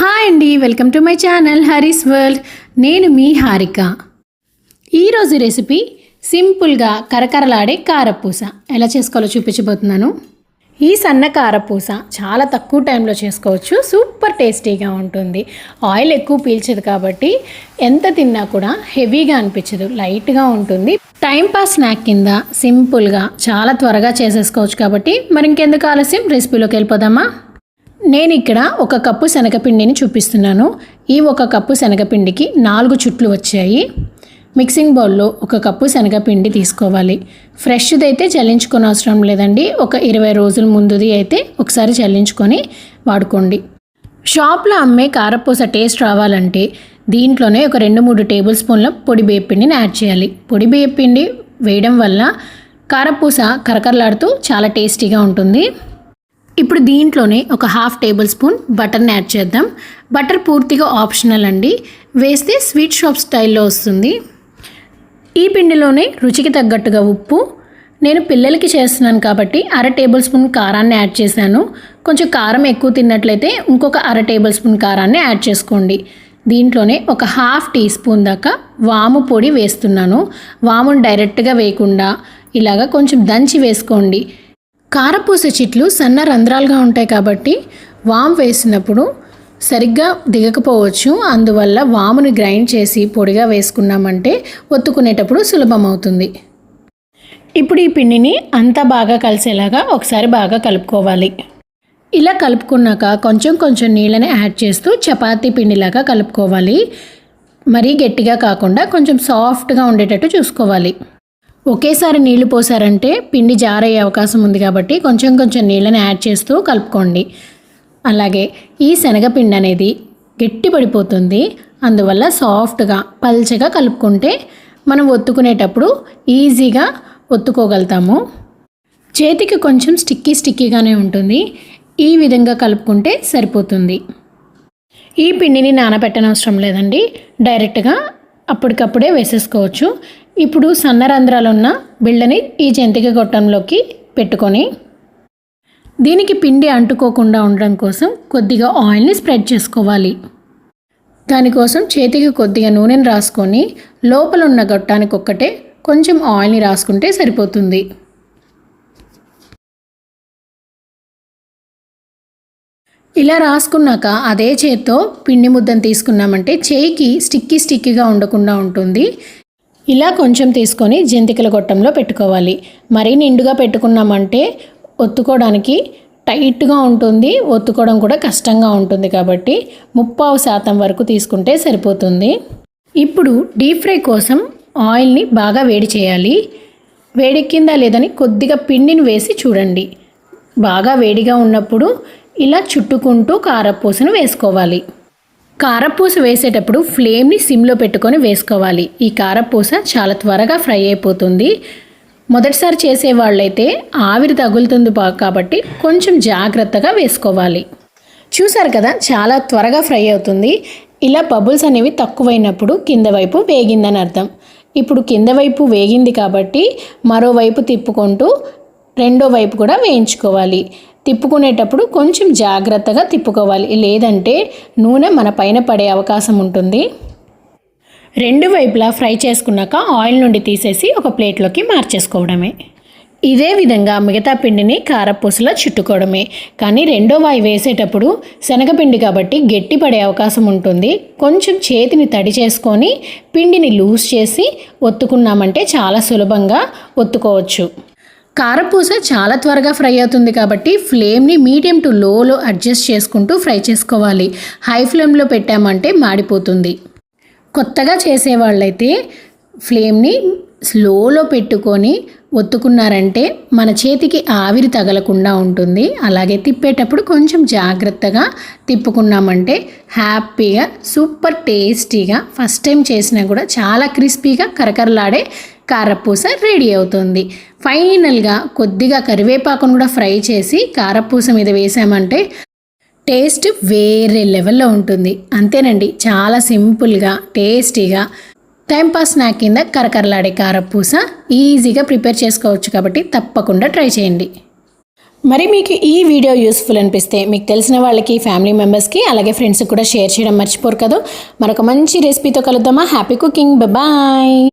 Hi అండి welcome to my channel Haris world. నేను మీ హారిక. ఈరోజు రెసిపీ సింపుల్గా కరకరలాడే కారపూస. ఎలా చేసుకోవాలో చూపించబోతున్నాను. ఈ సన్న కారపూస చాలా తక్కువ టైంలో చేసుకోవచ్చు. సూపర్ టేస్టీగా ఉంటుంది. ఆయిల్ ఎక్కువ పీల్చదు కాబట్టి ఎంత తిన్నా కూడా హెవీగా అనిపించదు. లైట్గా ఉంటుంది. టైం పాస్ స్నాక్ కింద సింపుల్గా చాలా త్వరగా చేసేసుకోవచ్చు కాబట్టి మరి ఇంకెందుకు ఆలస్యం? రెసిపీలోకి వెళ్ళిపోదామా? నేను ఇక్కడ ఒక కప్పు శనగపిండిని చూపిస్తున్నాను. ఈ ఒక కప్పు శనగపిండికి నాలుగు చుట్లు వచ్చాయి. మిక్సింగ్ బౌల్లో ఒక కప్పు శనగపిండి తీసుకోవాలి. ఫ్రెష్ది అయితే చల్లించుకొని అవసరం లేదండి. ఒక ఇరవై రోజుల ముందుది అయితే ఒకసారి చల్లించుకొని వాడుకోండి. షాప్లో అమ్మే కారపూస టేస్ట్ రావాలంటే దీంట్లోనే ఒక రెండు మూడు టేబుల్ స్పూన్ల పొడి బియ్యపిండిని యాడ్ చేయాలి. పొడి బియ్యపిండి వేయడం వల్ల కారపూస కరకరలాడుతూ చాలా టేస్టీగా ఉంటుంది. ఇప్పుడు దీంట్లోనే ఒక హాఫ్ టేబుల్ స్పూన్ బటర్ని యాడ్ చేద్దాం. బటర్ పూర్తిగా ఆప్షనల్ అండి. వేస్తే స్వీట్ షాప్ స్టైల్లో వస్తుంది. ఈ పిండిలోనే రుచికి తగ్గట్టుగా ఉప్పు. నేను పిల్లలకి చేస్తున్నాను కాబట్టి అర టేబుల్ స్పూన్ కారాన్ని యాడ్ చేశాను. కొంచెం కారం ఎక్కువ తిన్నట్లయితే ఇంకొక అర టేబుల్ స్పూన్ కారాన్ని యాడ్ చేసుకోండి. దీంట్లోనే ఒక హాఫ్ టీ స్పూన్ దాకా వాము పొడి వేస్తున్నాను. వామును డైరెక్ట్గా వేయకుండా ఇలాగ కొంచెం దంచి వేసుకోండి. కారపూస చిట్లు సన్న రంధ్రాలుగా ఉంటాయి కాబట్టి వామ్ వేసినప్పుడు సరిగ్గా దిగకపోవచ్చు. అందువల్ల వాముని గ్రైండ్ చేసి పొడిగా వేసుకున్నామంటే ఒత్తుకునేటప్పుడు సులభం అవుతుంది ఇప్పుడు ఈ పిండిని అంతా బాగా కలిసేలాగా ఒకసారి బాగా కలుపుకోవాలి. ఇలా కలుపుకున్నాక కొంచెం కొంచెం నీళ్ళని యాడ్ చేస్తూ చపాతీ పిండిలాగా కలుపుకోవాలి. మరీ గట్టిగా కాకుండా కొంచెం సాఫ్ట్గా ఉండేటట్టు చూసుకోవాలి. ఒకేసారి నీళ్ళు పోసారంటే పిండి జారయ్యే అవకాశం ఉంది కాబట్టి కొంచెం కొంచెం నీళ్ళని యాడ్ చేస్తూ కలుపుకోండి. అలాగే ఈ శనగపిండి అనేది గట్టి పడిపోతుంది అందువల్ల సాఫ్ట్గా పల్చగా కలుపుకుంటే మనం ఒత్తుకునేటప్పుడు ఈజీగా ఒత్తుకోగలుగుతాము. చేతికి కొంచెం స్టిక్కీ స్టిక్కీగానే ఉంటుంది. ఈ విధంగా కలుపుకుంటే సరిపోతుంది. ఈ పిండిని నానబెట్టనవసరం లేదండి. డైరెక్ట్గా అప్పటికప్పుడే వేసేసుకోవచ్చు. ఇప్పుడు సన్న రంధ్రాలున్న బిళ్ళని ఈ జంతిక గొట్టంలోకి పెట్టుకొని దీనికి పిండి అంటుకోకుండా ఉండడం కోసం కొద్దిగా ఆయిల్ని స్ప్రెడ్ చేసుకోవాలి. దానికోసం చేతికి కొద్దిగా నూనెని రాసుకొని లోపల ఉన్న గొట్టానికి ఒక్కటే కొంచెం ఆయిల్ని రాసుకుంటే సరిపోతుంది. ఇలా రాసుకున్నాక అదే చేత్తో పిండి ముద్దను తీసుకున్నామంటే చేయికి స్టిక్కీ స్టిక్కీగా ఉండకుండా ఉంటుంది. ఇలా కొంచెం తీసుకొని జంతికల గొట్టంలో పెట్టుకోవాలి. మరీ నిండుగా పెట్టుకున్నామంటే ఒత్తుకోవడానికి టైట్గా ఉంటుంది. ఒత్తుకోవడం కూడా కష్టంగా ఉంటుంది కాబట్టి ముప్పావు శాతం వరకు తీసుకుంటే సరిపోతుంది. ఇప్పుడు డీప్ ఫ్రై కోసం ఆయిల్ని బాగా వేడి చేయాలి. వేడెక్కిందా లేదని కొద్దిగా పిండిని వేసి చూడండి. బాగా వేడిగా ఉన్నప్పుడు ఇలా చుట్టుకుంటూ కారపూసను వేసుకోవాలి. కారపూస వేసేటప్పుడు ఫ్లేమ్ని సిమ్లో పెట్టుకొని వేసుకోవాలి. ఈ కారపూస చాలా త్వరగా ఫ్రై అయిపోతుంది. మొదటిసారి చేసే వాళ్ళైతే ఆవిరి తగులుతుంది బా- కాబట్టి కొంచెం జాగ్రత్తగా వేసుకోవాలి. చూసారు కదా చాలా త్వరగా ఫ్రై అవుతుంది. ఇలా బబుల్స్ అనేవి తక్కువైనప్పుడు కింద వైపు వేగిందని అర్థం. ఇప్పుడు కింద వైపు వేగింది కాబట్టి మరోవైపు తిప్పుకుంటూ రెండో వైపు కూడా వేయించుకోవాలి. తిప్పుకునేటప్పుడు కొంచెం జాగ్రత్తగా తిప్పుకోవాలి. లేదంటే నూనె మన పైన పడే అవకాశం ఉంటుంది. రెండు వైపులా ఫ్రై చేసుకున్నాక ఆయిల్ నుండి తీసేసి ఒక ప్లేట్లోకి మార్చేసుకోవడమే. ఇదే విధంగా మిగతా పిండిని కారపూసలో చుట్టుకోవడమే. కానీ రెండో వాయి వేసేటప్పుడు శనగపిండి కాబట్టి గట్టి పడే అవకాశం ఉంటుంది. కొంచెం చేతిని తడి చేసుకొని పిండిని లూజ్ చేసి ఒత్తుకున్నామంటే చాలా సులభంగా ఒత్తుకోవచ్చు. కారపూస చాలా త్వరగా ఫ్రై అవుతుంది కాబట్టి ఫ్లేమ్ని మీడియం టు లోలో అడ్జస్ట్ చేసుకుంటూ ఫ్రై చేసుకోవాలి. హై ఫ్లేమ్లో పెట్టామంటే మాడిపోతుంది. కొత్తగా చేసేవాళ్ళైతే ఫ్లేమ్ని స్లోలో పెట్టుకొని ఒత్తుకున్నారంటే మన చేతికి ఆవిరి తగలకుండా ఉంటుంది. అలాగే తిప్పేటప్పుడు కొంచెం జాగ్రత్తగా తిప్పుకున్నామంటే హ్యాపీగా సూపర్ టేస్టీగా ఫస్ట్ టైం చేసినా కూడా చాలా క్రిస్పీగా కరకరలాడే కారపూస రెడీ అవుతుంది. ఫైనల్గా కొద్దిగా కరివేపాకును కూడా ఫ్రై చేసి కారపూస మీద వేసామంటే టేస్ట్ వేరే లెవెల్లో ఉంటుంది. అంతేనండి చాలా సింపుల్గా టేస్టీగా టైంపాస్ స్నాక్ కింద కరకరలాడే కారపూస ఈజీగా ప్రిపేర్ చేసుకోవచ్చు కాబట్టి తప్పకుండా ట్రై చేయండి. మరి మీకు ఈ వీడియో యూస్ఫుల్ అనిపిస్తే మీకు తెలిసిన వాళ్ళకి ఫ్యామిలీ మెంబర్స్కి అలాగే ఫ్రెండ్స్కి కూడా షేర్ చేయడం మర్చిపోరు కదా. మరొక మంచి రెసిపీతో కలుద్దామా? Happy cooking. బాయ్.